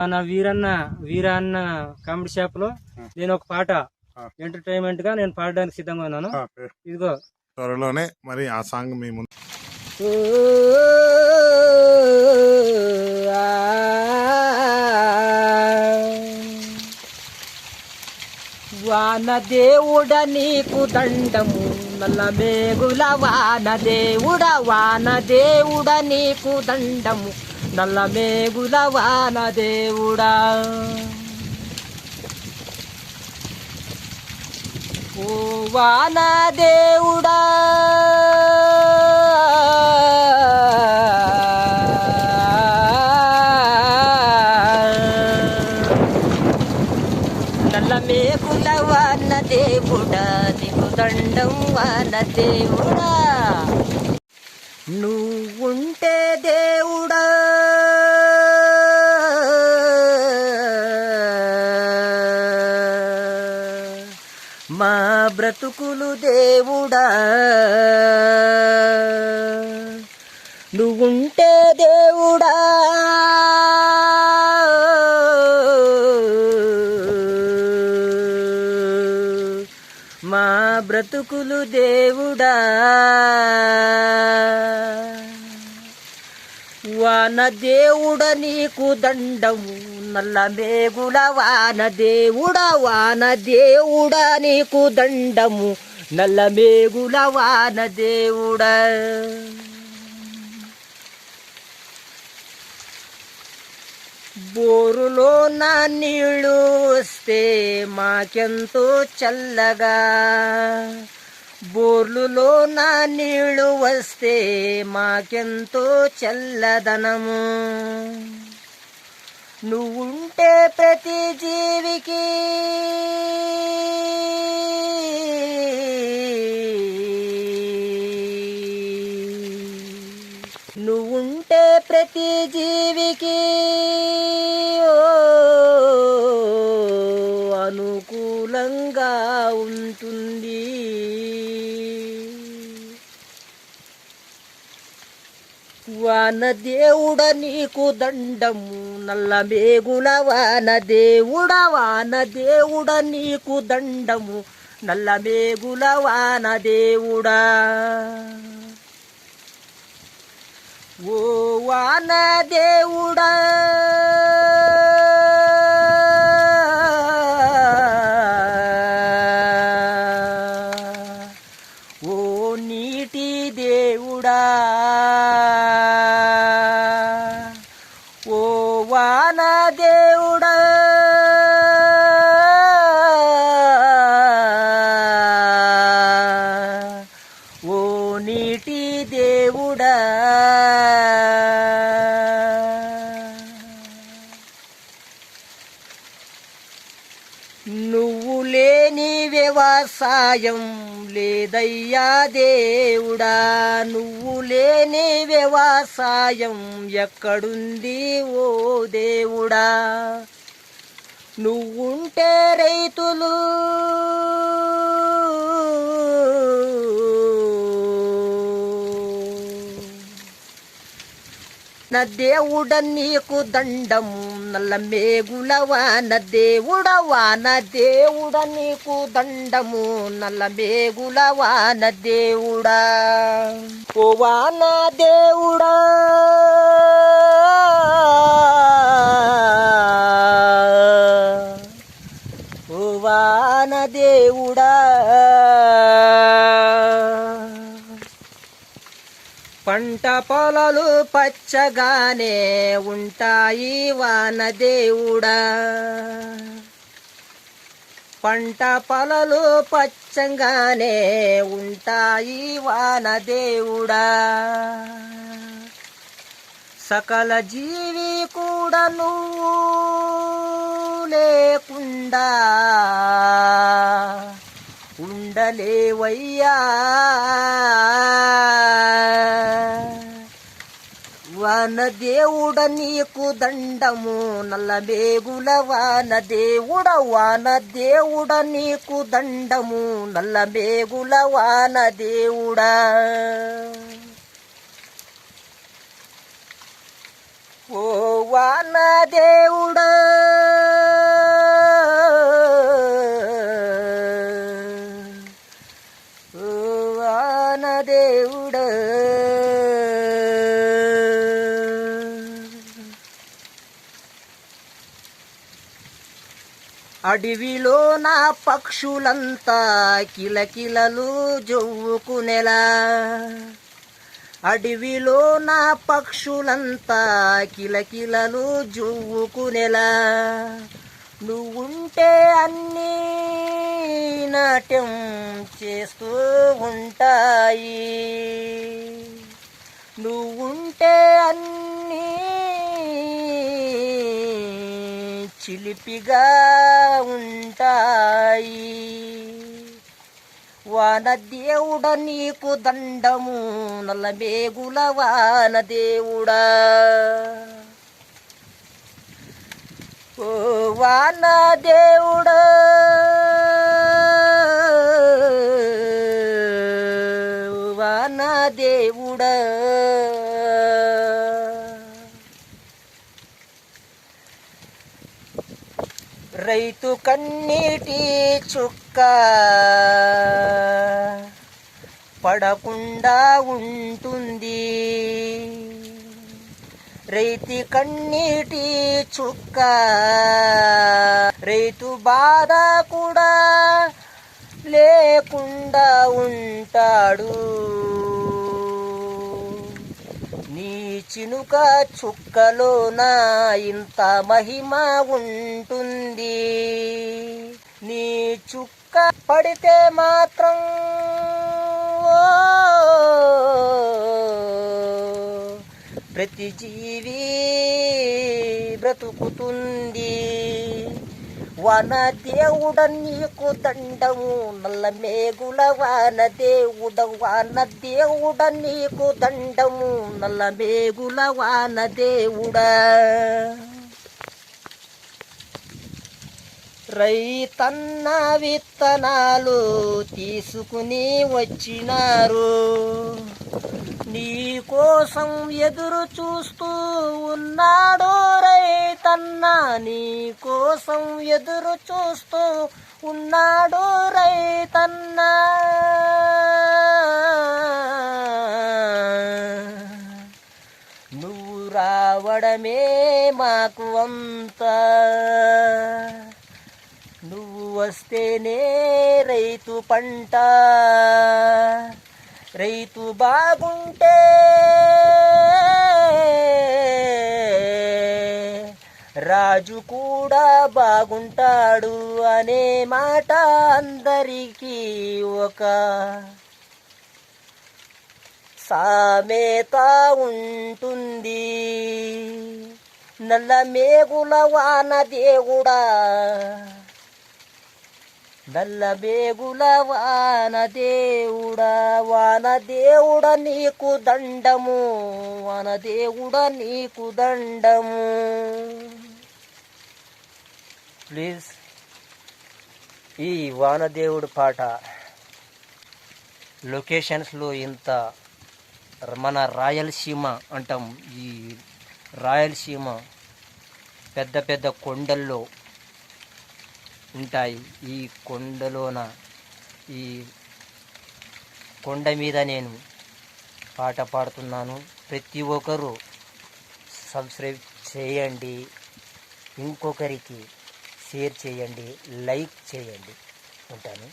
మన వీరన్న వీరన్న కామెడీ షాప్లో నేను ఒక పాట. ఎంటర్టైన్మెంట్గా నేను పాడడానికి సిద్ధంగా ఉన్నాను. ఇదిగో. త్వరలోనే మరి ఆ సాంగ్ మీ ముందు. వాన దేవుడ నీకు దండము. నల్ల మేగుల వాన దేవుడ వాన దేవుడ నీకు దండము. నల్ల మేగుల వాన దేవుడా. ఓ వాన దేవుడా. నల్ల మేకుల వాన దేవుడా నీకు దండం వాన దేవుడా. నువ్వుంటే దేవుడా. బ్రతుకులు దేవుడా. నువ్వుంటే దేవుడా. మా బ్రతుకులు దేవుడా. వాన దేవుడ నీకు దండము. నల్ల మేగుల వాన దేవుడ వాన దేవుడ నీకు దండము. నల్ల మేగుల వాన బోరులో నా నీళ్ళు వస్తే మాకెంతో చల్లగా. బోర్లులో నా నీళ్ళు వస్తే మాకెంతో చల్లదనము. నువ్వుంటే ప్రతి జీవికి. నువ్వుంటే ప్రతి జీవికి. ఓ అనుకూలంగా ఉంటుంది వాన దేవుడ నీకు దండము నల్ల మేగుల వాన దేవుడ వాన దేవుడ నీకు దండము నల్ల మేగుల వాన దేవుడా. ఓ వాన దేవుడా. ఓ నీటి దేవుడా. నువ్వు లేని వ్యవసాయం లేదయ్యా దేవుడా. నువ్వు లేని వ్యవసాయం ఎక్కడుంది ఓ దేవుడా. నువ్వుంటే రైతులు. నా దేవుడ నీకు దండం నల్ల మేగులవా నా దేవుడవా నా దేవుడ నీకు దండము నల్ల మేగులవా నా దేవుడా. ఓవా నా దేవుడా. పచ్చగానే ఉంటాయి వానదేవుడా పంట పొలలు పచ్చగానే ఉంటాయి వానదేవుడా సకల జీవి కూడా నువ్వు లేకుండా ఉండలేవయ్యా. వాన దేవుడ నీకు దండము నల్ల మేగుల వాన దేవుడ వాన దేవుడ నీకు దండము నల్ల మేగుల వాన దేవుడా. ఓ వాన దేవుడా ఓ వాన దేవుడా. అడవిలో నా పక్షులంతా కిలకిలలు జొవ్వుకునేలా. అడవిలో నా పక్షులంతా కిలకిలలు జువ్వుకునేలా. నువ్వుంటే అన్నీ నాట్యం చేస్తూ ఉంటాయి. నువ్వుంటే అన్నీ చిలిపిగా ఉంటాయి. వాన దేవుడ నీకు దండము నల్ల మేగుల వాన దేవుడా. ఓ వానదేవుడా రైతు కన్నీటి చుక్క పడకుండా ఉంటుంది. రైతు కన్నీటి చుక్క రైతు బాధ కూడా లేకుండా ఉంటాడు. చినుక చుక్కలోన ఇంత మహిమ ఉంటుంది. నీ చుక్క పడితే మాత్రం ప్రతి జీవి బ్రతుకుతుంది. వన దేవుడ నీకు దండము నల్ల మేగుల వాన దేవుడ వాన దేవుడ నీకు దండము నల్ల మేగుల వాన దేవుడా రైతన్న విత్తనాలు తీసుకుని వచ్చినారు. నీకోసం ఎదురు చూస్తూ ఉన్నాడో రైతన్నా నీకోసం ఎదురు చూస్తూ ఉన్నాడో రైతన్నా. నువ్వు రావడమే మాకు అంతా నువ్వు వస్తేనే రైతు పంట. రైతు బాగుంటే రాజు కూడా బాగుంటాడు అనే మాట అందరికీ ఒక సామెత ఉంటుంది. నల్ల మేగుల వాన దేవుడా నల్ల మేగుల వాన దేవుడా వాన దేవుడ నీకు దండము వాన దేవుడ నీకు దండము. ప్లీజ్ ఈ వానదేవుడు పాట లొకేషన్స్లో ఇంత మన రాయలసీమ అంటాం. ఈ రాయలసీమ పెద్ద పెద్ద కొండల్లో ఉంటాయి. ఈ కొండలోన ఈ కొండ మీద నేను పాట పాడుతున్నాను. ప్రతి ఒక్కరూ సబ్స్క్రైబ్ చేయండి. ఇంకొకరికి షేర్ చేయండి. లైక్ చేయండి. ఉంటాను.